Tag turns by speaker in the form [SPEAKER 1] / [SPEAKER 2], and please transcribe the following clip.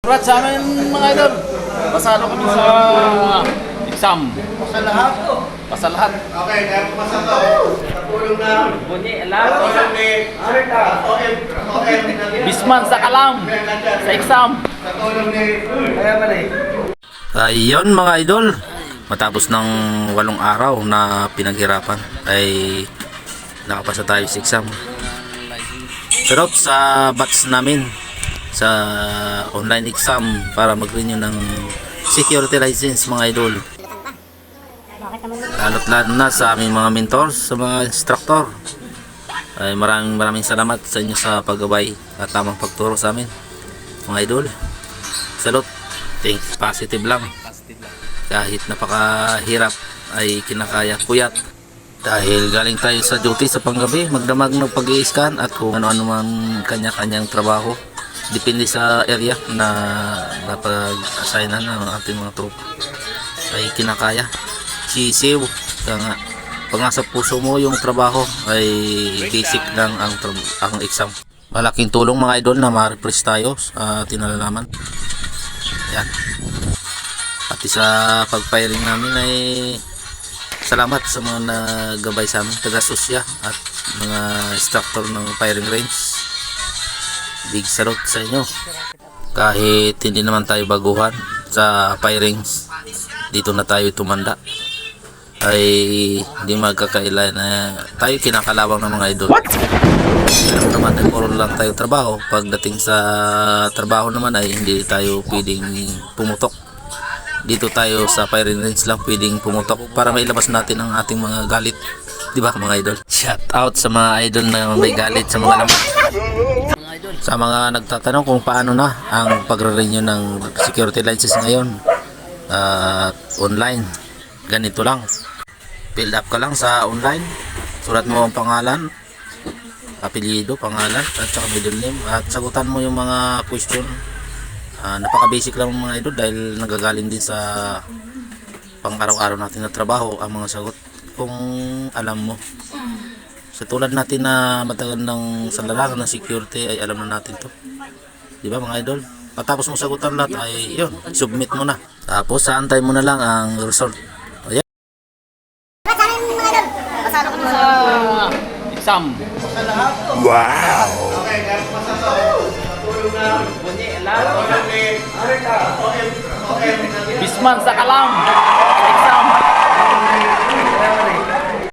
[SPEAKER 1] Congrats sa amin mga idol. Pasalo kami sa exam.
[SPEAKER 2] Sa lahat.
[SPEAKER 1] Pasa lahat.
[SPEAKER 2] Okay, kaya po sa to. Sa tulong ng
[SPEAKER 1] Bunyi, alam.
[SPEAKER 2] tulong ni OM, OM,
[SPEAKER 1] Bisman sa kalam. Sa exam.
[SPEAKER 2] sa tulong ni Kaya pala eh.
[SPEAKER 3] Ayun mga idol, matapos ng walong araw na pinaghirapan ay nakapasa tayo sa exam. Pero sa batch namin sa online exam para mag-renew ng security license mga idol. Lalo't lalo na sa aming mga mentors, sa mga instructor. Ay maraming maraming salamat sa inyo sa paggabay at tamang pagturo sa amin mga idol. Salute. Think positive lang. Kahit napakahirap ay kinakaya puyat. Dahil galing tayo sa duty sa panggabi, magdamag ng pag scan at kung ano-ano man kanya-kanyang trabaho. Depende sa area na napag-assignan ng ating mga tropa. Ay kinakaya. Sisiw. Kaya pag nasa puso mo yung trabaho ay basic lang ang, ang exam. Malaking tulong mga idol na ma-refresh tayo sa tinalalaman. Yan. Pati sa pag-firing namin ay salamat sa mga nagabay sa amin, taga Susya at mga instructor ng firing range. Big salute sa inyo. Kahit hindi naman tayo baguhan sa firings, dito na tayo tumanda ay hindi magkakaila na tayo kinakalawang ng mga idol. Alam mo naman, ay puro lang tayo trabaho. Pagdating sa trabaho naman ay hindi tayo pwedeng pumutok. Dito tayo sa firing range lang pwedeng pumutok para mailabas natin ang ating mga galit. Di ba mga idol? Shout out sa mga idol na may galit sa mga laman. Sa mga nagtatanong kung paano na ang pagre-renew ng security license ngayon at online. Ganito lang. Fill up ka lang sa online. Sulat mo ang pangalan, apelyido, pangalan, at saka middle name. At sagutan mo yung mga question. Ah, napaka-basic lang mga idol dahil nagagaling din sa pang-araw-araw natin na trabaho ang mga sagot kung alam mo. Sa tulad natin na matagal ng sandalan ng security ay alam na natin to. Di ba mga idol? Patapos mo sagutan lahat ay yun, submit mo na. Tapos saantay mo na lang ang result. Ayan.
[SPEAKER 1] Sa exam.
[SPEAKER 2] Okay, kaya po sa